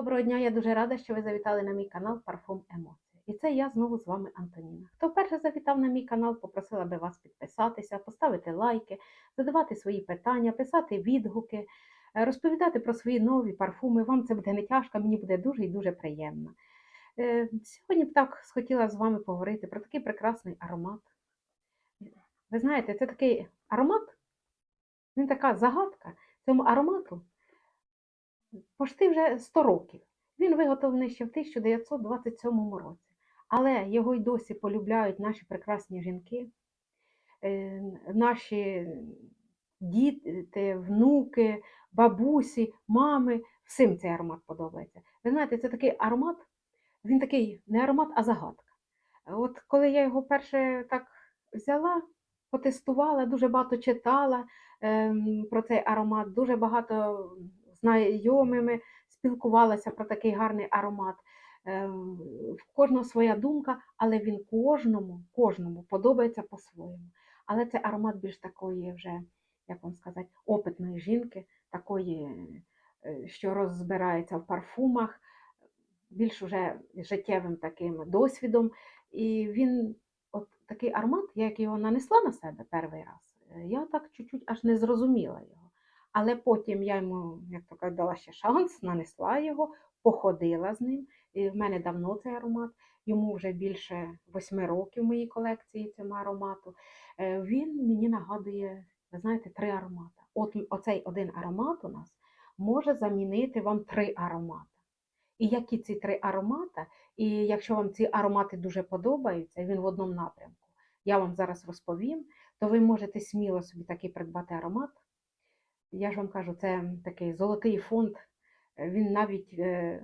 Доброго дня, я дуже рада, що ви завітали на мій канал Парфум Емоції. І це я знову з вами Антоніна. Хто вперше завітав на мій канал, попросила би вас підписатися, поставити лайки, задавати свої питання, писати відгуки, е, розповідати про свої нові парфуми. Вам це буде не тяжко, мені буде дуже і дуже приємно. Е, Сьогодні б так хотіла з вами поговорити про такий прекрасний аромат. Ви знаєте, це такий аромат, він така загадка. Цьому аромату пошти вже 100 років. Він виготовлений ще в 1927 році. Але його й досі полюбляють наші прекрасні жінки, е, наші діти, внуки, бабусі, мами. Всім цей аромат подобається. Ви знаєте, це такий аромат, він такий не аромат, а загадка. От коли я його перше так взяла, потестувала, дуже багато читала ем, про цей аромат, дуже багато знайомими спілкувалася про такий гарний аромат. Ем, В кожного своя думка, але він кожному, кожному подобається по-своєму. Але це аромат більш такої вже, як вам сказати, опитної жінки, такої, е, що розбирається в парфумах, більш уже життєвим таким досвідом. І він, от такий аромат, я як його нанесла на себе перший раз, е, я так чуть-чуть аж не зрозуміла його. Але потім я йому, як то кажуть, дала ще шанс, нанесла його, походила з ним. І в мене давно цей аромат, йому вже більше восьми років в моїй колекції цьому аромату. Е, Він мені нагадує, ви знаєте, три аромати. От оцей один аромат у нас може замінити вам три аромати. І які ці три аромати, і якщо вам ці аромати дуже подобаються, він в одному напрямку, я вам зараз розповім, то ви можете сміло собі такий придбати аромат. Я ж вам кажу, це такий золотий фонд. Е, Він навіть, е,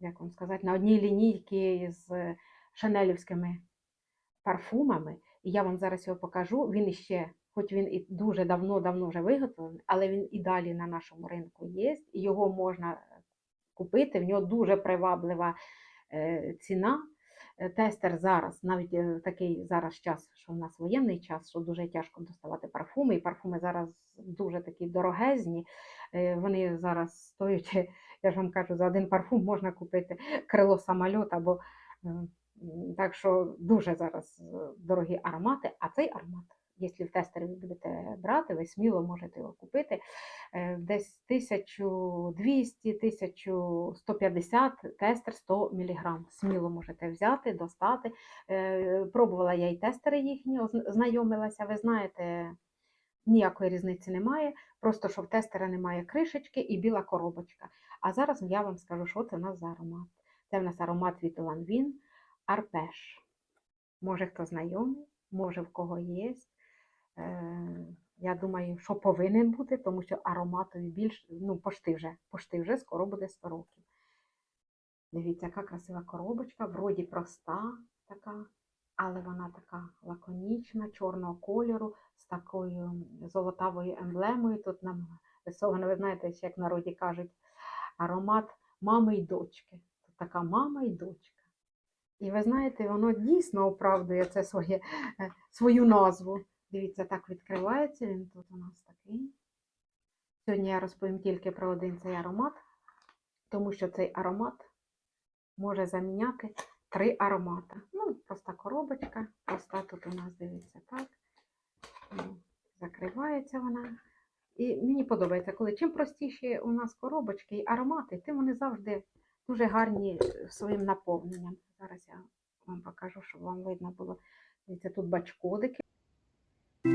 як вам сказати, на одній лінійці з шанелівськими парфумами. І я вам зараз його покажу. Він іще, хоч він і дуже давно-давно вже виготовлений, але він і далі на нашому ринку є, його можна купити. В нього дуже приваблива е, ціна. Е, Тестер зараз, навіть е, такий зараз час, що в нас воєнний час, що дуже тяжко доставати парфуми, і парфуми зараз дуже такі дорогезні. Е, Вони зараз стоять, я ж вам кажу, за один парфум можна купити крило самольота, або так що дуже зараз дорогі аромати, а цей аромат. Якщо в тестері ви будете брати, ви сміло можете його купити. Е, Десь 1200-1150 тестер 100 мг. Сміло можете взяти, достати. Е, Пробувала я і тестери їхні, знайомилася. Ви знаєте, ніякої різниці немає. Просто що в тестера немає кришечки і біла коробочка. А зараз я вам скажу, що це в нас за аромат. Це в нас аромат від Ланвін Арпеш. Може, хто знайомий, може в кого є. Е, Я думаю, що повинен бути, тому що ароматові більш, ну, пошти вже, пошти вже скоро буде 100 років. Дивіться, яка красива коробочка, вроді проста така, але вона така лаконічна, чорного кольору, з такою золотавою емблемою. Тут нам рисовано, ви знаєте, як в народі кажуть, аромат мами й дочки. Тут така мама й дочка. І ви знаєте, воно дійсно оправдує це своє, е, свою назву. Дивіться, так відкривається він тут у нас такий. Сьогодні я розповім тільки про один цей аромат, тому що цей аромат може заміняти три аромати. Ну, проста коробочка, проста тут у нас дивіться так. Закривається вона. І мені подобається, коли чим простіші у нас коробочки і аромати, тим вони завжди дуже гарні своїм наповненням. Зараз я вам покажу, щоб вам видно було. Дивіться, тут бачкодики. Вже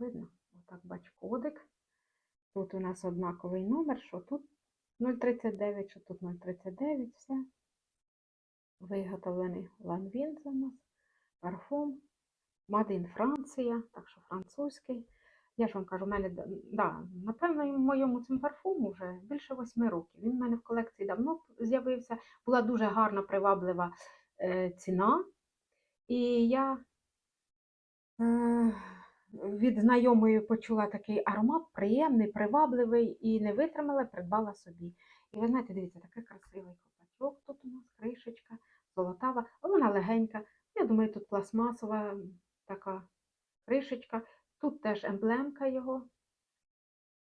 видно, отак бачкодик. Тут у нас однаковий номер, що тут 039, що тут 039, все. Виготовлений ланвін у нас, парфум, in Франція, так що французький. Я ж вам кажу, в мене, да- напевно, моєму цьому парфуму вже більше восьми років. Він в мене в колекції давно з'явився. Була дуже гарна, приваблива е, ціна. І я е, від знайомої почула такий аромат, приємний, привабливий, і не витримала, придбала собі. І ви знаєте, дивіться, такий красивий копачок тут у нас, кришечка, золотава, вона легенька. Я думаю, тут пластмасова така кришечка. Тут теж емблемка його.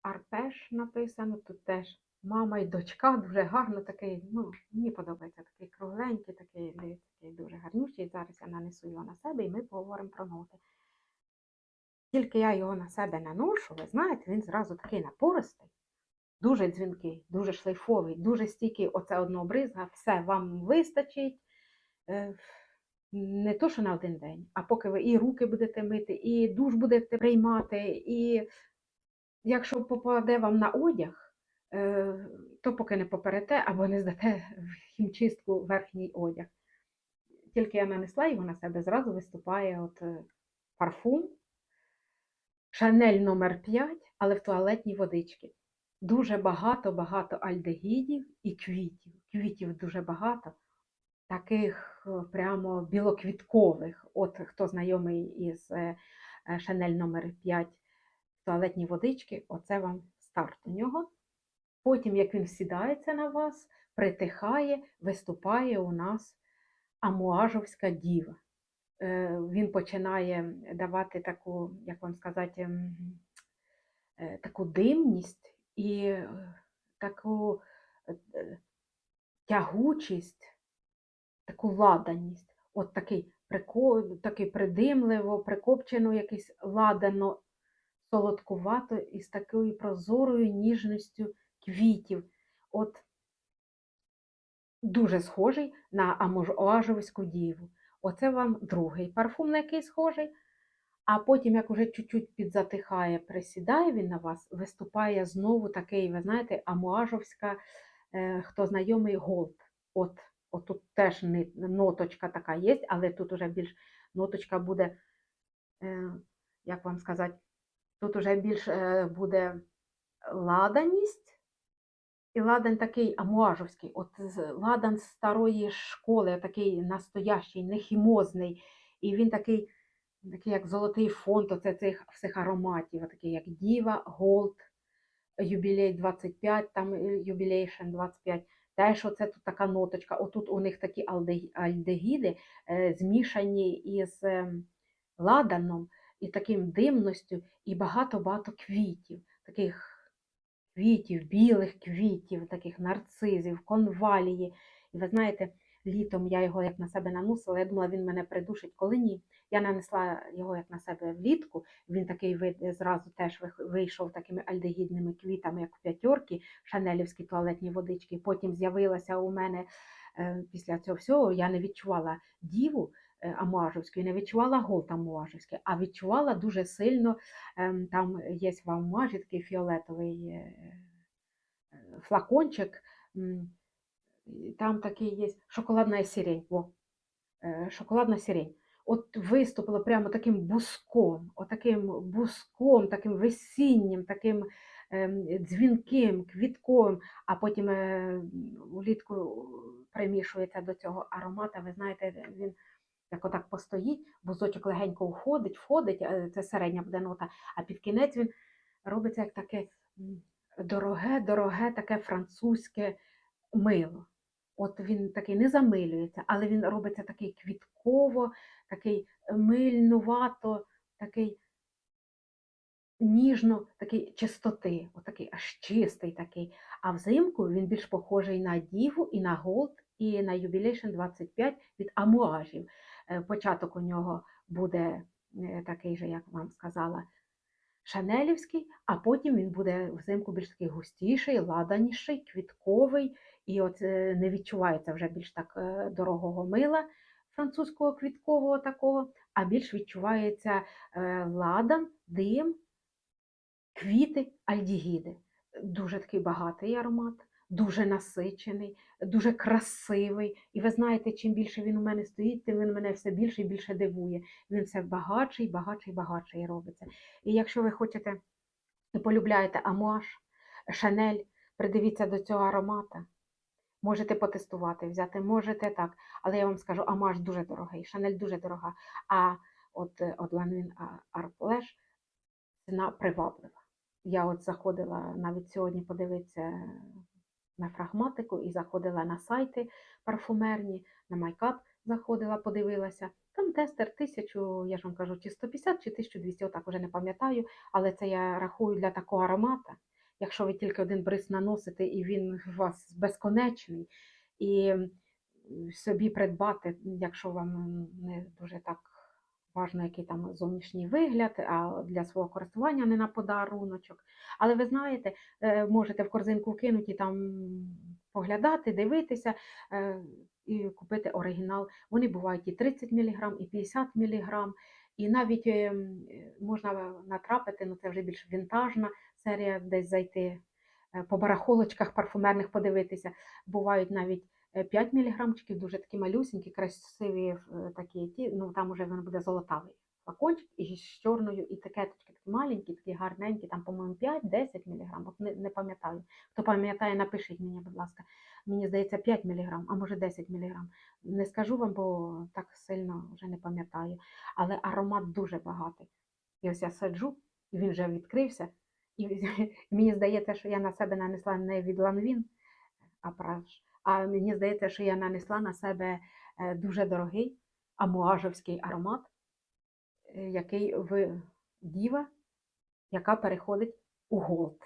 Арпеш написано, тут теж мама і дочка, дуже гарно такий, ну, мені подобається такий кругленький, такий, такий дуже гарнючий. Зараз я нанесу його на себе і ми поговоримо про ноти. Тільки я його на себе наношу, ви знаєте, він зразу такий напористий, дуже дзвінкий, дуже шлейфовий, дуже стійкий. Оце одного бризга, все вам вистачить. Не то, що на один день, а поки ви і руки будете мити, і душ будете приймати, і якщо попаде вам на одяг, е, то поки не поперете або не здате в хімчистку верхній одяг. Тільки я нанесла його на себе, зразу виступає от е, парфум. Шанель номер 5, але в туалетній водичці. Дуже багато-багато альдегідів і квітів. Квітів дуже багато, таких е, прямо білоквіткових. От хто знайомий із е, е, Шанель номер 5 в туалетній водичці, оце вам старт у нього. Потім, як він сідається на вас, притихає, виступає у нас амуажовська діва. Е, Він починає давати таку, як вам сказати, таку димність і таку тягучість, таку ладаність. От такий, прико- такий придимливо, прикопчено, якийсь ладано, солодкувато і з такою прозорою ніжністю квітів. От дуже схожий на амуажовську діву. Оце вам другий парфум, на який схожий. А потім, як уже чуть-чуть підзатихає, присідає він на вас, виступає знову такий, ви знаєте, амуажовська, е, хто знайомий, голд. От, от тут теж ноточка така є, але тут уже більш ноточка буде, е, як вам сказати, тут уже більш е, буде ладаність. І ладан такий амуажовський, от ладан старої школи, такий настоящий, нехімозний. І він такий, такий як золотий фонд оце цих всіх ароматів, такий як Діва, Голд, юбілей 25, там юбілейшн 25. Теж це тут така ноточка. Отут у них такі альдегіди е, змішані із ем, ладаном і таким димністю, і багато-багато квітів, таких квітів, білих квітів, таких нарцизів, конвалії. І ви знаєте, літом я його як на себе наносила, я думала, він мене придушить, коли ні. Я нанесла його як на себе влітку, він такий вид- зразу теж вийшов такими альдегідними квітами, як в п'ятерки, шанелівські туалетні водички. Потім з'явилася у мене е, після цього всього, я не відчувала діву е, і не відчувала голд амуажівський, а відчувала дуже сильно, ем, там є в амуажі такий фіолетовий е, флакончик, там такий є шоколадна сирень. Во, е, шоколадна сирень. От виступило прямо таким буском, отаким буском, таким весіннім, таким дзвінким, квітковим, а потім е, влітку примішується до цього аромата. Ви знаєте, він як отак постоїть, бузочок легенько входить, входить, е, це середня буде нота, а під кінець він робиться як таке дороге, дороге, таке французьке мило. От він такий не замилюється, але він робиться такий квітково, такий мильнувато, такий ніжно, такий чистоти, отакий аж чистий такий. А взимку він більш похожий на Діву і на Голд, і на Jubilation 25 від амуажів. Е, Початок у нього буде е, такий же, як вам сказала, шанелівський, а потім він буде взимку більш такий густіший, ладаніший, квітковий, і от е, не відчувається вже більш так е, дорогого мила французького квіткового такого, а більш відчувається е, ладан, дим, квіти, альдігіди. Дуже такий багатий аромат, дуже насичений, дуже красивий. І ви знаєте, чим більше він у мене стоїть, тим він мене все більше і більше дивує. Він все багатший, багатший, багатший робиться. І якщо ви хочете і полюбляєте амуаж, шанель, придивіться до цього аромата. Можете потестувати, взяти, можете так. Але я вам скажу, амуаж дуже дорогий, шанель дуже дорога. А от, е, от Ланвін Арплеш ціна приваблива. Я от заходила навіть сьогодні подивитися на фрагматику і заходила на сайти парфумерні, на майкап, заходила, подивилася. Там тестер тисячу, я ж вам кажу, чи 150, чи 1200, отак вже не пам'ятаю, але це я рахую для такого аромата. Якщо ви тільки один бриз наносите, і він у вас безконечний, і собі придбати, якщо вам не дуже так важно, який там зовнішній вигляд, а для свого користування не на подаруночок. Але ви знаєте, е, можете в корзинку кинути там поглядати, дивитися е, і купити оригінал. Вони бувають і 30 мг, і 50 мг, і навіть е, м, е, можна натрапити, ну це вже більш вінтажна серія, десь зайти е, по барахолочках парфумерних подивитися. Бувають навіть е, 5 міліграмчиків, дуже такі малюсенькі, красиві, е, такі ті, ну там вже він буде золотавий флакончик і з чорною, і такеточки такі маленькі, такі гарненькі, там, по-моєму, 5-10 мг, от не, не пам'ятаю. Хто пам'ятає, напишіть мені, будь ласка. Мені здається, 5 мг, а може 10 мг. Не скажу вам, бо так сильно вже не пам'ятаю. Але аромат дуже багатий. І ось я саджу, і він вже відкрився. І мені здається, що я на себе нанесла не від Ланвін, а праж. А мені здається, що я нанесла на себе е, дуже дорогий амуажовський аромат, е, який в діва, яка переходить у голд.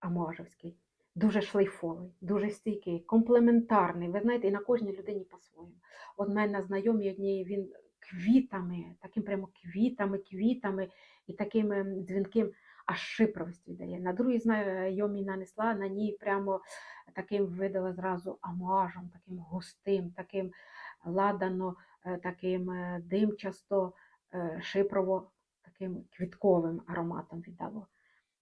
Амуажовський. Дуже шлейфовий, дуже стійкий, комплементарний. Ви знаєте, і на кожній людині по-своєму. От мене на знайомій одній він квітами, таким прямо квітами, квітами і таким дзвінким аж шипровості дає. На другій знайомій нанесла на ній прямо таким видала зразу амуажем, таким густим, таким ладано, е, таким е, димчасто, е, шипрово, таким квітковим ароматом віддало.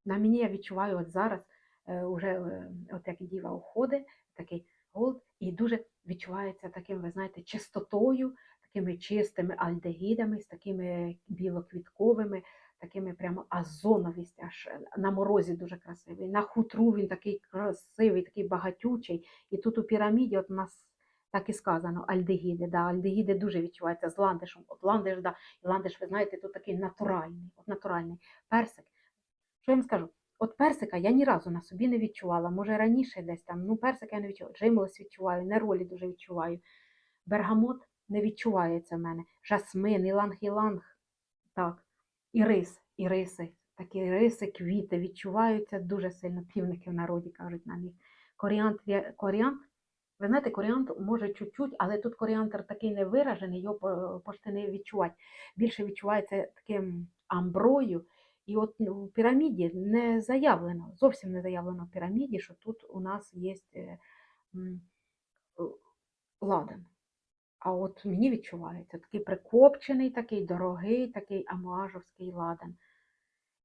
На мені я відчуваю от зараз, е, уже е, от як діва уходить, такий голд, і дуже відчувається таким, ви знаєте, чистотою, такими чистими альдегідами, з такими білоквітковими, такими прямо азоновість, аж е, на морозі дуже красивий. На хутру він такий красивий, такий багатючий. І тут у піраміді от у нас так і сказано, альдегіди. Да, альдегіди дуже відчуваються з ландишем. От ландиш, да, і ландиш, ви знаєте, тут такий натуральний, от натуральний персик. Що я вам скажу? От персика я ні разу на собі не відчувала. Може раніше десь там, ну персика я не відчуваю. Джимлес відчуваю, неролі дуже відчуваю. Бергамот не відчувається в мене. Жасмин, іланг-іланг, так. І рис, і риси. Такі риси, квіти відчуваються дуже сильно. Півники в народі кажуть на них. Коріантр, є- коріантр ви знаєте, коріантр може чуть-чуть, але тут коріантр такий не виражений, його по- почти не відчувати. Більше відчувається таким амброю. І от ну, в піраміді не заявлено, зовсім не заявлено в піраміді, що тут у нас є е, е, ладан. А от мені відчувається такий прикопчений, такий дорогий, такий амуажовський ладан.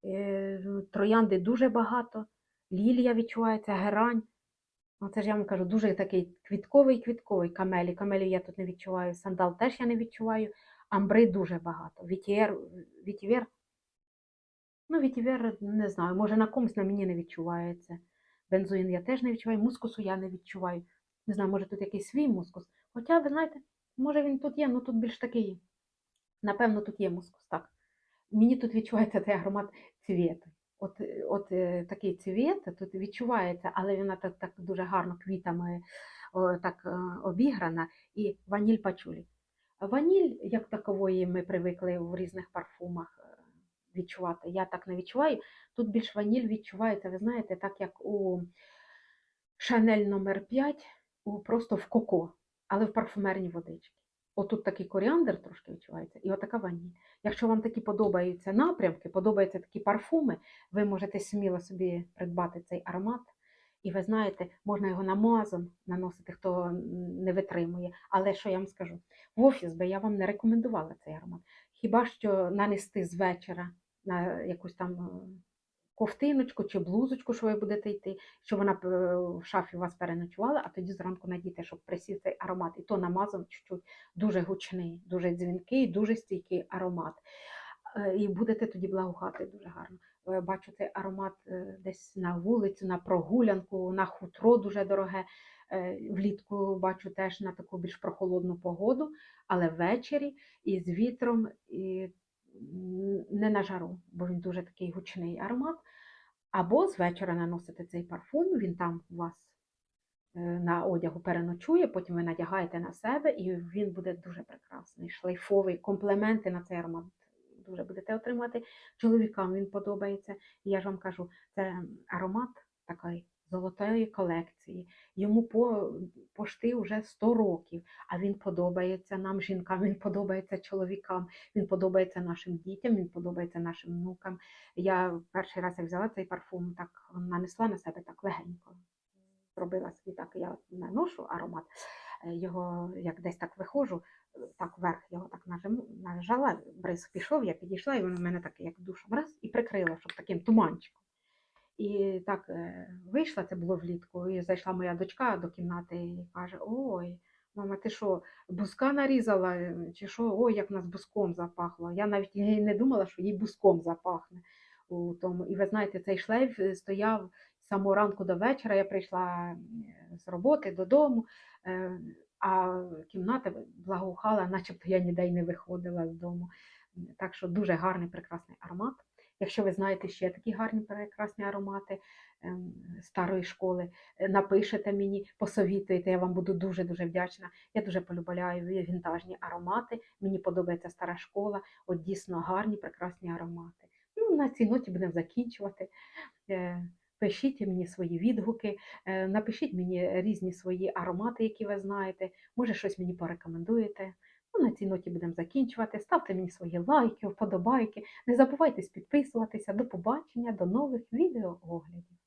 Е, Троянди дуже багато, лілія відчувається, герань. Ну, це ж я вам кажу, дуже такий квітковий квітковий камелі. Камелі я тут не відчуваю, сандал теж я не відчуваю, амбри дуже багато. Вітівер, вітівер, ну, вітівер, не знаю, може на комусь на мені не відчувається. Бензоїн я теж не відчуваю, мускусу я не відчуваю. Не знаю, може тут якийсь свій мускус. Хоча, ви знаєте, може він тут є, ну тут більш такий, напевно, тут є мускус, так. Мені тут відчувається цей аромат цвіту. От, от е, такий цвіт тут відчувається, але вона так, так дуже гарно квітами о, так е, обіграна. І ваніль пачулі. Ваніль, як такової, ми привикли в різних парфумах е, відчувати. Я так не відчуваю. Тут більш ваніль відчувається, ви знаєте, так як у Шанель номер 5 у, просто в коко, але в парфумерній водичці. Отут такий коріандр трошки відчувається, і отака ваніль. Якщо вам такі подобаються напрямки, подобаються такі парфуми, ви можете сміло собі придбати цей аромат. І ви знаєте, можна його намазом наносити, хто не витримує. Але що я вам скажу? В офіс би я вам не рекомендувала цей аромат. Хіба що нанести з вечора на якусь там ковтиночку чи блузочку, що ви будете йти, щоб вона е, в шафі вас переночувала, а тоді зранку надійте, щоб присів цей аромат. І то намазом чуть-чуть дуже гучний, дуже дзвінкий, дуже стійкий аромат. Е, І будете тоді благоухати дуже гарно. Е, Бачу цей аромат десь на вулицю, на прогулянку, на хутро дуже дороге. Влітку бачу теж на таку більш прохолодну погоду, але ввечері і з вітром, і не на жару, бо він дуже такий гучний аромат. Або з вечора наносите цей парфум, він там у вас е, на одягу переночує, потім ви надягаєте на себе, і він буде дуже прекрасний, шлейфовий. Комплементи на цей аромат дуже будете отримати. Чоловікам він подобається. І я ж вам кажу, це аромат такої золотої колекції. Йому по, пошти вже 100 років, а він подобається нам, жінкам, він подобається чоловікам, він подобається нашим дітям, він подобається нашим внукам. Я перший раз як взяла цей парфум, так нанесла на себе так легенько. Зробила собі так, я наношу аромат, е, його як десь так виходжу, так вверх його так нажала, бриз пішов, я підійшла, і він у мене так як душом раз і прикрила, щоб таким туманчиком. І так е, вийшла, це було влітку, і зайшла моя дочка до кімнати і каже: Ой, мама, ти що, бузка нарізала? е, Чи що? Ой, як нас бузком запахло. Я навіть не думала, що їй бузком запахне. У тому. І ви знаєте, цей шлейф стояв з самого ранку до вечора. Я прийшла е, з роботи додому, а кімната благоухала, начебто я ніде й не виходила з дому. Так що дуже гарний, прекрасний аромат. Якщо ви знаєте ще такі гарні прекрасні аромати ем, старої школи, е, напишете мені, посовітуєте, я вам буду дуже-дуже вдячна. Я дуже полюбляю вінтажні аромати. Мені подобається стара школа, от дійсно гарні, прекрасні аромати. Ну, на цій ноті будемо закінчувати. Е, Пишіть мені свої відгуки, е, напишіть мені різні свої аромати, які ви знаєте. Може, щось мені порекомендуєте. Ну, на цій ноті будемо закінчувати. Ставте мені свої лайки, вподобайки. Не забувайте підписуватися. До побачення, до нових відеооглядів.